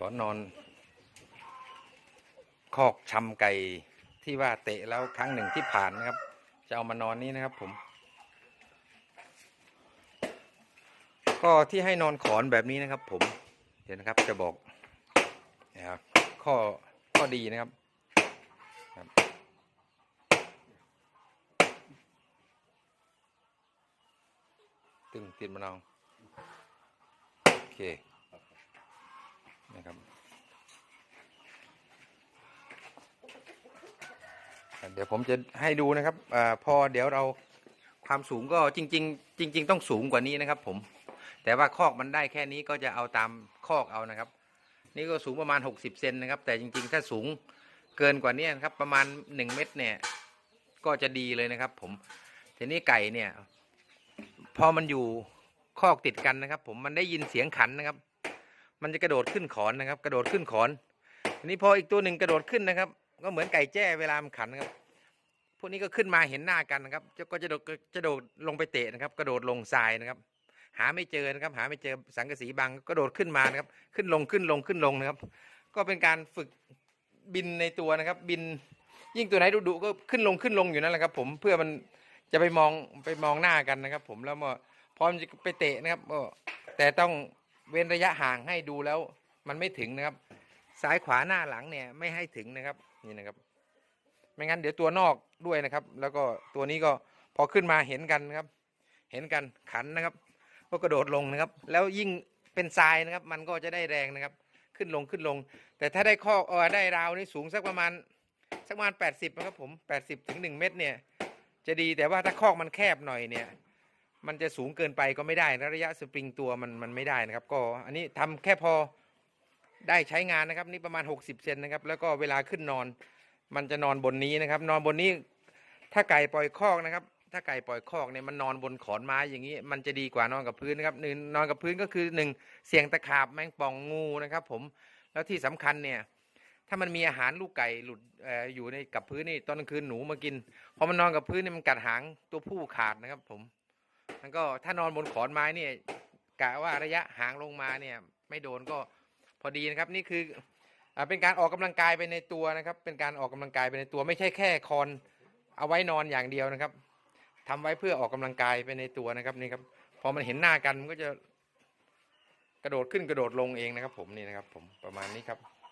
ขอนอน คอกชำไก่ที่ว่าเตะแล้วครั้งหนึ่งที่ผ่านนะครับ จะเอามานอนนี้นะครับผม ก็ที่ให้นอนขอนแบบนี้นะครับ ผม เดี๋ยวนะครับจะบอกนะครับข้อข้อดีนะครับครับตึงติดมะนาวโอเคนะครับอะ เดี๋ยวผมจะให้ดูนะครับอพอเดี๋ยวเราความสูงก็จริง ๆ จริง ๆ ต้องสูงกว่านี้นะครับ ผม แต่ว่าคอกมันได้แค่นี้ก็จะเอาตามคอกเอานะครับ นี่ก็สูงประมาณ 60เซนนะครับ แต่จริง ๆ ถ้าสูงเกินกว่านี้นะครับ ประมาณ 1 เมตรเนี่ย ก็จะดีเลยนะครับ ผมทีนี้ไก่เนี่ย พอมันอยู่คอกติดกันนะครับ ผมมันได้ยินเสียงขันนะครับ มันจะกระโดดขึ้นขอนนะครับ กระโดดขึ้นขอนทีนี้พออีกตัวหนึ่งกระโดดขึ้นนะครับ ก็เหมือนไก่แจ้เวลามันขันครับ พวกนี้ก็ขึ้นมาเห็นหน้ากันนะครับ ก็จะโดดจะโดดลงไปเตะนะครับ กระโดดลงทรายนะครับ หาไม่เจอนะครับ หาไม่เจอสังกะสีบังก็โดดขึ้นมานะครับ ขึ้นลงขึ้นลงขึ้นลงนะครับ ก็เป็นการฝึกบินในตัวนะครับ บินยิ่งตัวไหนดุๆก็ขึ้นลงขึ้นลงอยู่นั่นแหละครับ ผมเพื่อมันจะไปมองไปมองหน้ากันนะครับ ผมแล้วมาพร้อมจะไปเตะนะครับก็แต่ต้องเว้นระยะห่างให้ดูแล้วมันไม่ถึงนะครับ ซ้ายขวาหน้าหลังเนี่ยไม่ให้ถึงนะครับนี่นะครับ ไม่งั้นเดี๋ยวตัวนอกด้วยนะครับ แล้วก็ตัวนี้ก็พอขึ้นมาเห็นกันนะครับ เห็นกันขันนะครับ ก็กระโดดลงนะครับ แล้วยิ่งเป็นทรายนะครับ มันก็จะได้แรงนะครับ ขึ้นลงขึ้นลง แต่ถ้าได้ข้อเออได้ราวนี่สูงสักประมาณสักประมาณ 80นะครับผม 80ถึง1เมตรเนี่ย จะดีแต่ว่าถ้าคอกมันแคบหน่อยเนี่ย มันจะสูงเกินไปก็ไม่ได้นะระยะสปริงตัวมันมันไม่ได้นะครับ ก็อันนี้ทำแค่พอ ได้ใช้งานนะครับ นี่ประมาณ 60เซนนะครับ แล้วก็เวลาขึ้นนอน มันจะนอนบนนี้นะครับ นอนบนนี้ ถ้าไก่ปล่อยคอกนะครับ ถ้าไก่ปล่อยคอกเนี่ยมันนอนบนขอนไม้อย่างนี้ มันจะดีกว่านอนกับพื้นนะครับหนึ่งนอนกับพื้นก็คือหนึ่งเสี่ยงตะขาบแมงป่องงูนะครับ ผมแล้วที่สำคัญเนี่ย ถ้ามันมีอาหารลูกไก่หลุดออยู่ในกับพื้นนี่ตอนกลางคืนหนูมากินพอมันนอนกับพื้นนี่มันกัดหางตัวผู้ขาดนะครับ ผมมันก็ถ้านอนบนขอนไม้เนี่ยกะว่าระยะหางลงมาเนี่ย ไม่โดนก็ พอดีนะครับนี่คืออเป็นการออกกำลังกายไปในตัวนะครับ เป็นการออกกำลังกายไปในตัว ไม่ใช่แค่คอนเอาไว้นอนอย่างเดียวนะครับทำไว้เพื่อออกกำลังกายไปในตัวนะครับนี่ครับพอมันเห็นหน้ากันมันก็จะกระโดดขึ้นกระโดดลงเองนะครับ ผมนี่นะครับ ผมประมาณนี้ครับ